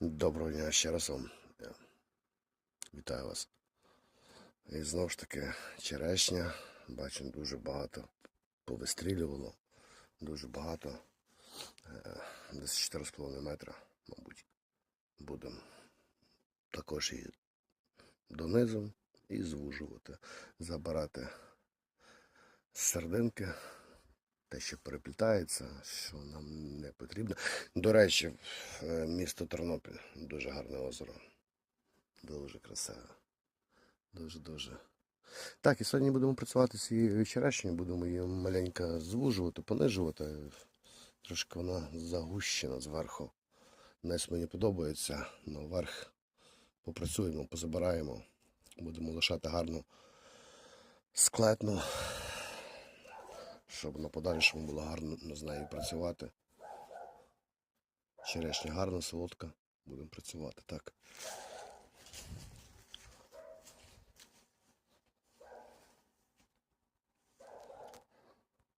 Доброго дня ще раз вам. Вітаю вас. І знову ж таки, черешня. Бачу, дуже багато повистрілювало. Дуже багато. Е, Десь 4,5 метра, мабуть. Будемо також і донизу і звужувати. Забирати сердинки, те, що переплітається, що нам не потрібно. До речі, е, місто Тернопіль дуже гарне озеро. Дуже красиве. Дуже-дуже. Так, і сьогодні будемо працювати з цією черешнею, будемо її маленько звужувати, понижувати. Трошки вона загущена зверху. Десь мені подобається, але вверх попрацюємо, позабираємо. Будемо лишати гарну склетну, щоб на подальшому було гарно з нею працювати. Черешня гарна, солодка. Будемо працювати, так.